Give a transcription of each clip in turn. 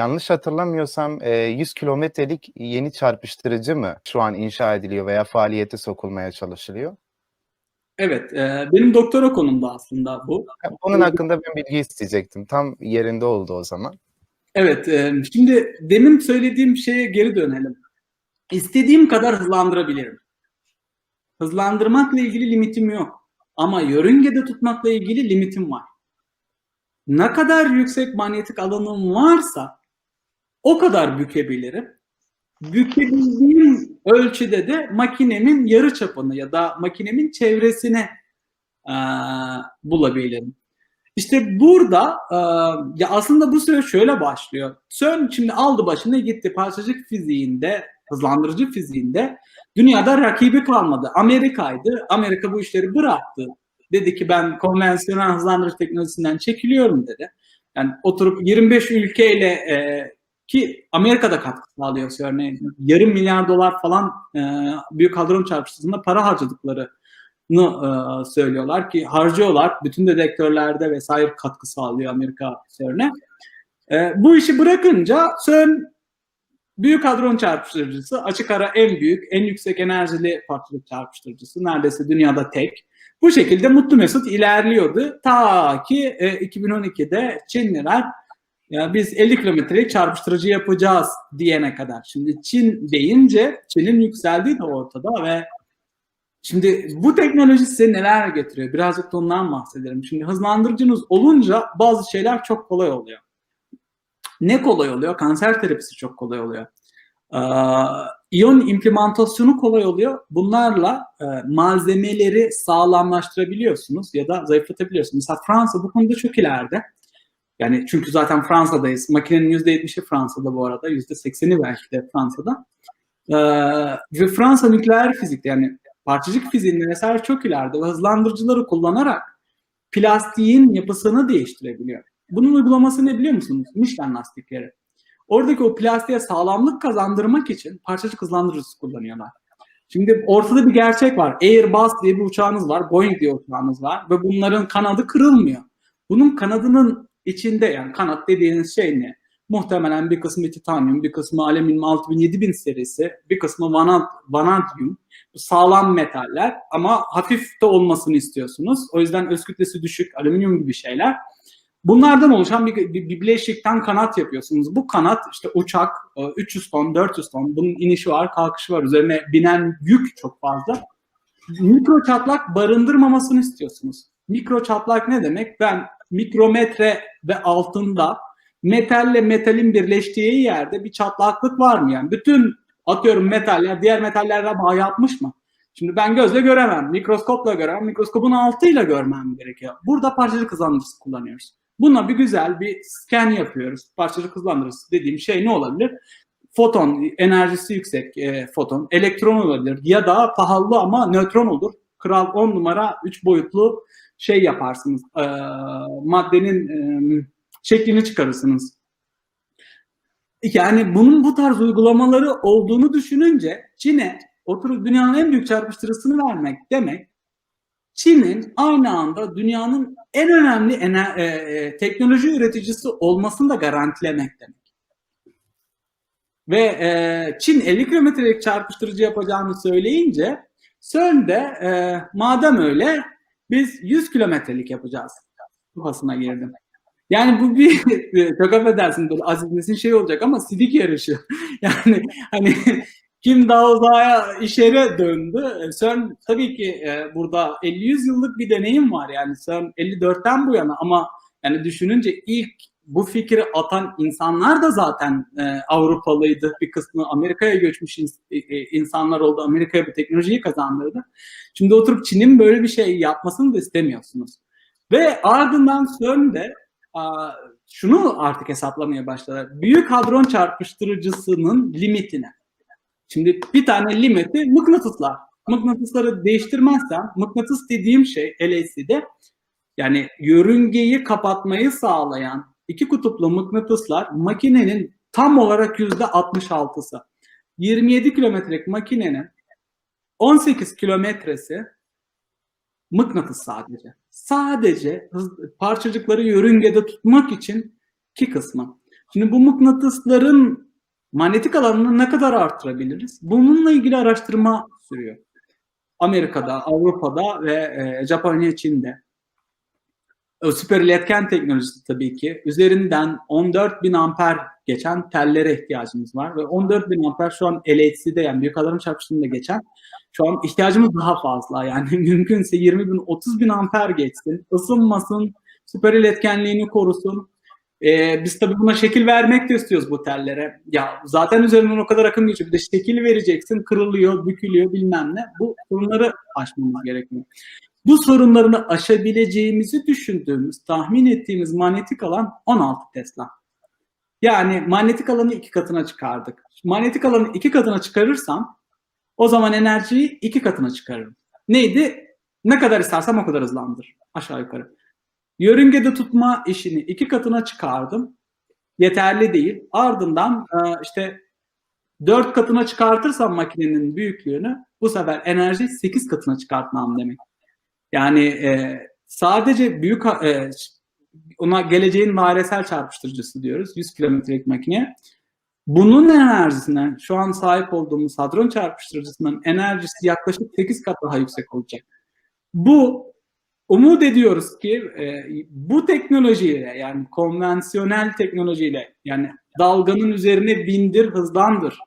yanlış hatırlamıyorsam e, 100 kilometrelik yeni çarpıştırıcı mı şu an inşa ediliyor veya faaliyete sokulmaya çalışılıyor? Evet, e, benim doktora konumda aslında bu. Onun hakkında ben bilgi isteyecektim. Tam yerinde oldu o zaman. Evet, e, şimdi demin söylediğim şeye geri dönelim. İstediğim kadar hızlandırabilirim. Hızlandırmakla ilgili limitim yok. Ama yörüngede tutmakla ilgili limitim var. Ne kadar yüksek manyetik alanım varsa o kadar bükebilirim. Bükebildiğim ölçüde de makinemin yarı çapını ya da makinemin çevresini e, bulabilirim. İşte burada e, ya aslında bu süreç şöyle başlıyor. CERN şimdi aldı başını gitti parçacık fiziğinde, hızlandırıcı fiziğinde dünyada rakibi kalmadı. Amerika'ydı. Amerika bu işleri bıraktı. Dedi ki ben konvansiyonel hızlandırıcı teknolojisinden çekiliyorum dedi. Yani oturup 25 ülkeyle e, ki Amerika'da katkı sağlıyor örneğin yarım milyar dolar falan e, büyük hadron çarpıştırmasında para harcadıkları e, söylüyorlar ki harcıyorlar. Bütün dedektörlerde vesaire katkı sağlıyor Amerika CERN'e. E, bu işi bırakınca CERN büyük hadron çarpıştırıcısı açık ara en büyük, en yüksek enerjili parçacık çarpıştırıcısı. Neredeyse dünyada tek. Bu şekilde mutlu mesut ilerliyordu. Ta ki e, 2012'de Çinliler ya biz 50 kilometrelik çarpıştırıcı yapacağız diyene kadar. Şimdi Çin deyince Çin'in yükseldiği de ortada ve Şimdi bu teknoloji size neler getiriyor? Birazcık da ondan bahsedelim. Şimdi hızlandırıcınız olunca bazı şeyler çok kolay oluyor. Ne kolay oluyor? Kanser terapisi çok kolay oluyor. Ee, iyon implementasyonu kolay oluyor. Bunlarla e, malzemeleri sağlamlaştırabiliyorsunuz ya da zayıflatabiliyorsunuz. Mesela Fransa bu konuda çok ileride. Yani çünkü zaten Fransa'dayız. Makinenin %70'i Fransa'da bu arada. %80'i belki de Fransa'da. Ee, ve Fransa nükleer fizikte yani parçacık fiziğinde vesaire çok ileride ve hızlandırıcıları kullanarak plastiğin yapısını değiştirebiliyor. Bunun uygulaması ne biliyor musunuz? Michelin lastikleri. Oradaki o plastiğe sağlamlık kazandırmak için parçacık hızlandırıcısı kullanıyorlar. Şimdi ortada bir gerçek var. Airbus diye bir uçağınız var, Boeing diye uçağınız var ve bunların kanadı kırılmıyor. Bunun kanadının içinde yani kanat dediğiniz şey ne? Muhtemelen bir kısmı titanyum, bir kısmı alüminyum 6000 7000 serisi, bir kısmı vanad, vanadyum. Sağlam metaller ama hafif de olmasını istiyorsunuz. O yüzden öz kütlesi düşük, alüminyum gibi şeyler. Bunlardan oluşan bir, bir, bir bileşikten kanat yapıyorsunuz. Bu kanat işte uçak 300 ton, 400 ton. Bunun inişi var, kalkışı var. Üzerine binen yük çok fazla. Mikro çatlak barındırmamasını istiyorsunuz. Mikro çatlak ne demek? Ben mikrometre ve altında metalle metalin birleştiği yerde bir çatlaklık var mı yani? Bütün atıyorum metaller diğer metallerle bağ yapmış mı? Şimdi ben gözle göremem, mikroskopla göremem, mikroskopun altıyla görmem gerekiyor. Burada parçacık hızlandırıcısı kullanıyoruz. Buna bir güzel bir scan yapıyoruz. Parçacık hızlandırıcısı dediğim şey ne olabilir? Foton, enerjisi yüksek e, foton, elektron olabilir ya da pahalı ama nötron olur. Kral 10 numara 3 boyutlu şey yaparsınız. E, maddenin e, şeklini çıkarırsınız. Yani bunun bu tarz uygulamaları olduğunu düşününce Çin'e oturup dünyanın en büyük çarpıştırısını vermek demek Çin'in aynı anda dünyanın en önemli ener- e, e, teknoloji üreticisi olmasını da garantilemek demek. Ve e, Çin 50 kilometrelik çarpıştırıcı yapacağını söyleyince CERN de e, madem öyle biz 100 kilometrelik yapacağız. Kafasına girdim. Yani bu bir çok affedersin böyle Aziz Nesin şey olacak ama sidik yarışı. yani hani kim daha uzağa işere döndü. CERN tabii ki e, burada 50-100 yıllık bir deneyim var yani CERN 54'ten bu yana ama yani düşününce ilk bu fikri atan insanlar da zaten e, Avrupalıydı. Bir kısmı Amerika'ya göçmüş ins- e, insanlar oldu. Amerika'ya bu teknolojiyi kazandırdı. Şimdi oturup Çin'in böyle bir şey yapmasını da istemiyorsunuz. Ve ardından CERN de a, şunu artık hesaplamaya başladı. Büyük hadron çarpıştırıcısının limitine. Şimdi bir tane limiti mıknatıslar. Mıknatısları değiştirmezsem, mıknatıs dediğim şey LHC'de yani yörüngeyi kapatmayı sağlayan iki kutuplu mıknatıslar makinenin tam olarak yüzde 66'sı. 27 kilometrelik makinenin 18 kilometresi mıknatıs sadece. Sadece parçacıkları yörüngede tutmak için ki kısmı. Şimdi bu mıknatısların manyetik alanını ne kadar arttırabiliriz? Bununla ilgili araştırma sürüyor. Amerika'da, Avrupa'da ve e, Japonya, Çin'de. O süper iletken teknolojisi tabii ki. Üzerinden 14.000 amper geçen tellere ihtiyacımız var. Ve 14.000 amper şu an LHC'de yani büyük alarm çarpıştığında geçen şu an ihtiyacımız daha fazla. Yani mümkünse 20 bin, 30 bin amper geçsin, ısınmasın, süper iletkenliğini korusun. Ee, biz tabii buna şekil vermek de istiyoruz bu tellere. Ya zaten üzerinden o kadar akım geçiyor. Bir de şekil vereceksin, kırılıyor, bükülüyor bilmem ne. Bu sorunları aşmamız gerekiyor. Bu sorunlarını aşabileceğimizi düşündüğümüz, tahmin ettiğimiz manyetik alan 16 Tesla. Yani manyetik alanı iki katına çıkardık. Manyetik alanı iki katına çıkarırsam o zaman enerjiyi iki katına çıkarırım. Neydi? Ne kadar istersem o kadar hızlandır. Aşağı yukarı. Yörüngede tutma işini iki katına çıkardım. Yeterli değil. Ardından e, işte dört katına çıkartırsam makinenin büyüklüğünü bu sefer enerji sekiz katına çıkartmam demek. Yani e, sadece büyük e, ona geleceğin dairesel çarpıştırıcısı diyoruz. 100 kilometrelik makine. Bunun enerjisine şu an sahip olduğumuz hadron çarpıştırıcısının enerjisi yaklaşık 8 kat daha yüksek olacak. Bu umut ediyoruz ki e, bu teknolojiyle yani konvansiyonel teknolojiyle yani dalganın üzerine bindir hızlandır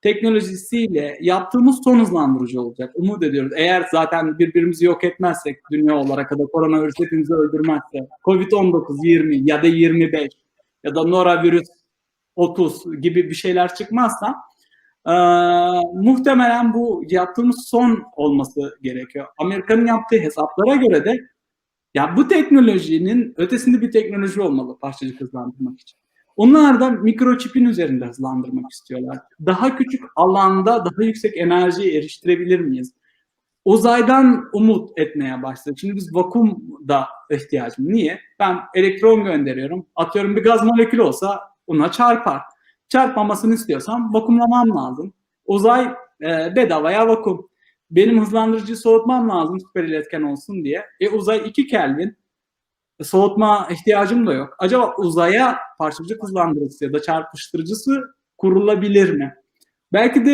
teknolojisiyle yaptığımız son hızlandırıcı olacak. Umut ediyoruz. Eğer zaten birbirimizi yok etmezsek dünya olarak ya da koronavirüs hepimizi öldürmezse Covid-19 20 ya da 25 ya da norovirüs 30 gibi bir şeyler çıkmazsa e, muhtemelen bu yaptığımız son olması gerekiyor. Amerika'nın yaptığı hesaplara göre de ya bu teknolojinin ötesinde bir teknoloji olmalı parçacık hızlandırmak için. Onlar da mikroçipin üzerinde hızlandırmak istiyorlar. Daha küçük alanda daha yüksek enerjiye eriştirebilir miyiz? Uzaydan umut etmeye başladık. Şimdi biz vakumda ihtiyacım. Niye? Ben elektron gönderiyorum. Atıyorum bir gaz molekülü olsa ona çarpar. Çarpmamasını istiyorsam vakumlamam lazım. Uzay e, bedavaya vakum. Benim hızlandırıcıyı soğutmam lazım süper iletken olsun diye. E uzay 2 Kelvin soğutma ihtiyacım da yok. Acaba uzaya parçacık hızlandırıcısı ya da çarpıştırıcısı kurulabilir mi? Belki de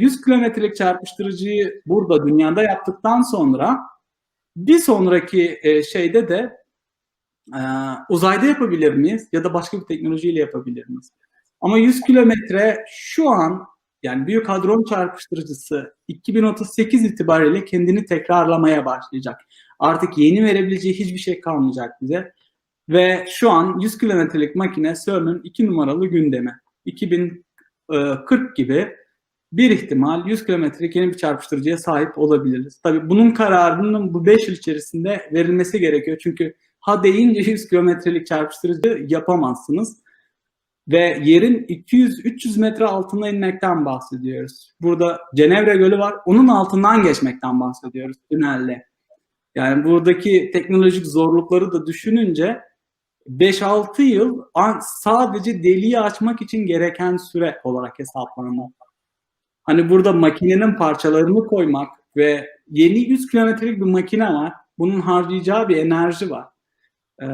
100 kilometrelik çarpıştırıcıyı burada dünyada yaptıktan sonra bir sonraki şeyde de uzayda yapabilir miyiz ya da başka bir teknolojiyle yapabilir miyiz? Ama 100 kilometre şu an yani Büyük Hadron Çarpıştırıcısı 2038 itibariyle kendini tekrarlamaya başlayacak. Artık yeni verebileceği hiçbir şey kalmayacak bize. Ve şu an 100 kilometrelik makine CERN'ün 2 numaralı gündemi. 2040 gibi bir ihtimal 100 kilometrelik yeni bir çarpıştırıcıya sahip olabiliriz. Tabii bunun kararının bu 5 yıl içerisinde verilmesi gerekiyor. Çünkü ha deyince 100 kilometrelik çarpıştırıcı yapamazsınız. Ve yerin 200-300 metre altına inmekten bahsediyoruz. Burada Cenevre Gölü var. Onun altından geçmekten bahsediyoruz tünelle. Yani buradaki teknolojik zorlukları da düşününce 5-6 yıl sadece deliği açmak için gereken süre olarak hesaplanmalı. Hani burada makinenin parçalarını koymak ve yeni 100 kilometrelik bir makine var. Bunun harcayacağı bir enerji var. Ee,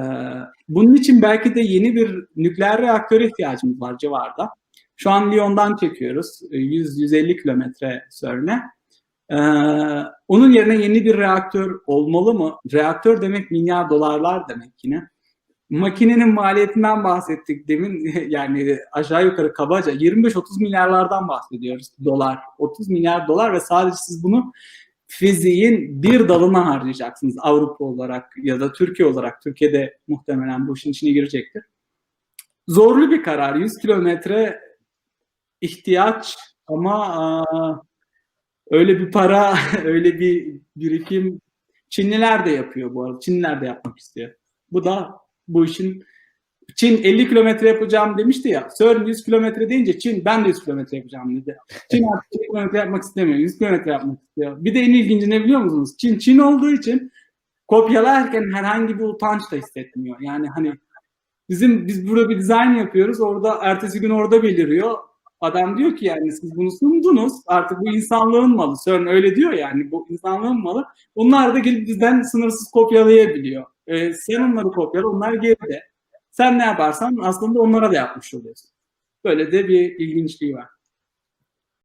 bunun için belki de yeni bir nükleer reaktör ihtiyacımız var civarda. Şu an Lyon'dan çekiyoruz. 100-150 kilometre CERN'e. Ee, onun yerine yeni bir reaktör olmalı mı? Reaktör demek milyar dolarlar demek yine. Makinenin maliyetinden bahsettik demin yani aşağı yukarı kabaca 25-30 milyarlardan bahsediyoruz dolar. 30 milyar dolar ve sadece siz bunu fiziğin bir dalına harcayacaksınız Avrupa olarak ya da Türkiye olarak. Türkiye'de muhtemelen bu işin içine girecektir. Zorlu bir karar. 100 kilometre ihtiyaç ama öyle bir para, öyle bir birikim Çinliler de yapıyor bu arada. Çinliler de yapmak istiyor. Bu da bu işin Çin 50 kilometre yapacağım demişti ya. CERN 100 kilometre deyince Çin ben de 100 kilometre yapacağım dedi. Çin artık 50 kilometre yapmak istemiyor. 100 kilometre yapmak istiyor. Bir de en ilginci ne biliyor musunuz? Çin Çin olduğu için kopyalarken herhangi bir utanç da hissetmiyor. Yani hani bizim biz burada bir dizayn yapıyoruz. Orada ertesi gün orada beliriyor. Adam diyor ki yani siz bunu sundunuz. Artık bu insanlığın malı. CERN öyle diyor yani bu insanlığın malı. Onlar da gelip bizden sınırsız kopyalayabiliyor. Ee, sen onları kopyala onlar geride. Sen ne yaparsan aslında onlara da yapmış oluyorsun. Böyle de bir ilginçliği var.